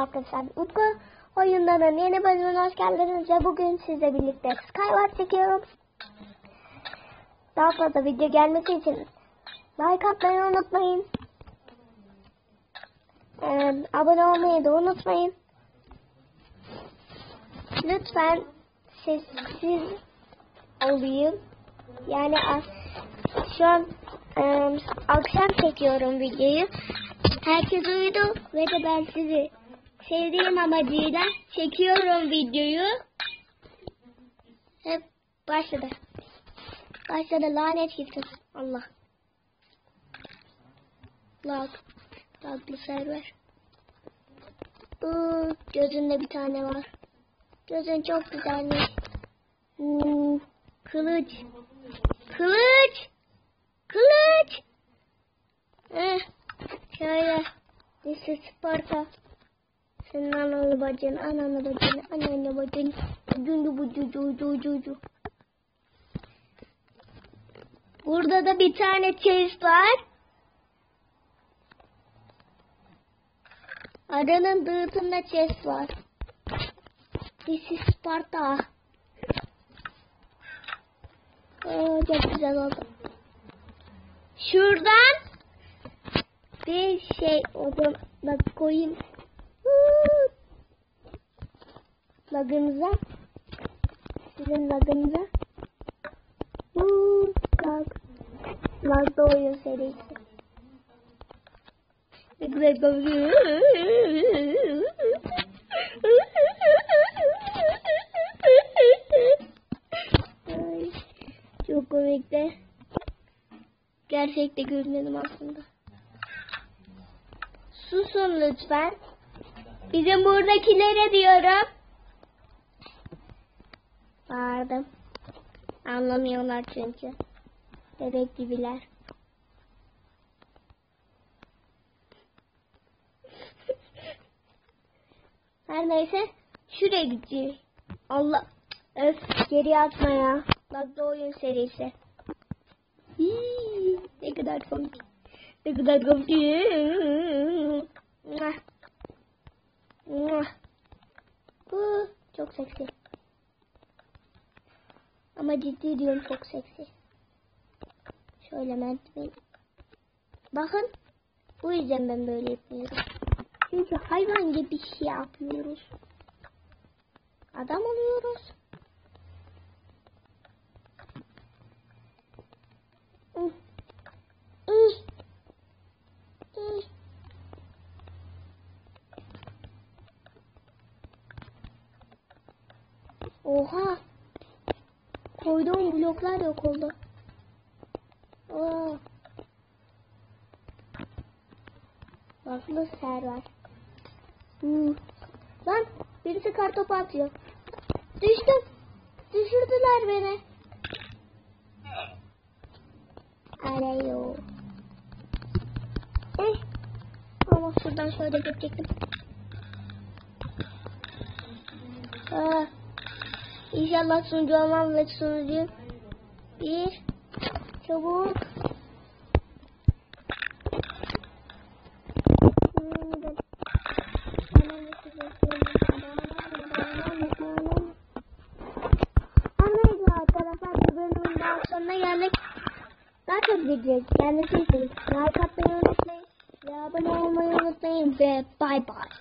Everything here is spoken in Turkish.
arkadaşlar. Utku oyunların yeni bölümüne hoş geldiniz ve bugün sizle birlikte Skyward çekiyorum. Daha fazla video gelmesi için like atmayı unutmayın. Ee, abone olmayı da unutmayın. Lütfen sessiz olayım. Yani şu an e, akşam çekiyorum videoyu. Herkes uyudu ve de ben sizi sevdiğim amacıyla çekiyorum videoyu. Hep başladı. Başladı lanet gitsin. Allah. Lag. Laglı server. Iıı, gözünde bir tane var. Gözün çok güzelmiş. Hmm, kılıç. Kılıç. Kılıç. Eh, şöyle. This is Sparta. Senin ananı bacın, ananı bacın, ananı bacın. Cundu bu cucu cucu cucu. Burada da bir tane chest var. Aranın dağıtında chest var. This is Sparta. Aa, çok güzel oldu. Şuradan bir şey bak koyayım. Lagınıza. Sizin lagınıza. Huu, lag. Lagda oyun serisi. Güzel komik. Çok komikti. Gerçekte gülmedim aslında. Susun lütfen. Bizim buradakilere diyorum. Bağırdım. Anlamıyorlar çünkü. Bebek gibiler. Her neyse şuraya gideceğim. Allah öf geri atma ya. Lagda oyun serisi. Hii, ne kadar komik. Ne kadar komik. Bu çok seksi. Ama ciddi diyorum çok seksi. Şöyle merdiven. Bakın. Bu yüzden ben böyle yapıyorum. Çünkü hayvan gibi bir şey yapıyoruz. Adam oluyoruz. Oha. Koyduğum bloklar yok oldu. Aa. Baklı server. Hmm. Lan birisi kartopu atıyor. Düştüm. Düşürdüler beni. Arıyor. Eh. Ama şuradan şöyle geçecektim. Aa. İnşallah sunucu olmam ve sunucu. Bir. Çabuk. Sonuna geldik. Daha çok video gelmesi için like atmayı unutmayın. Ve abone olmayı unutmayın ve bay bay.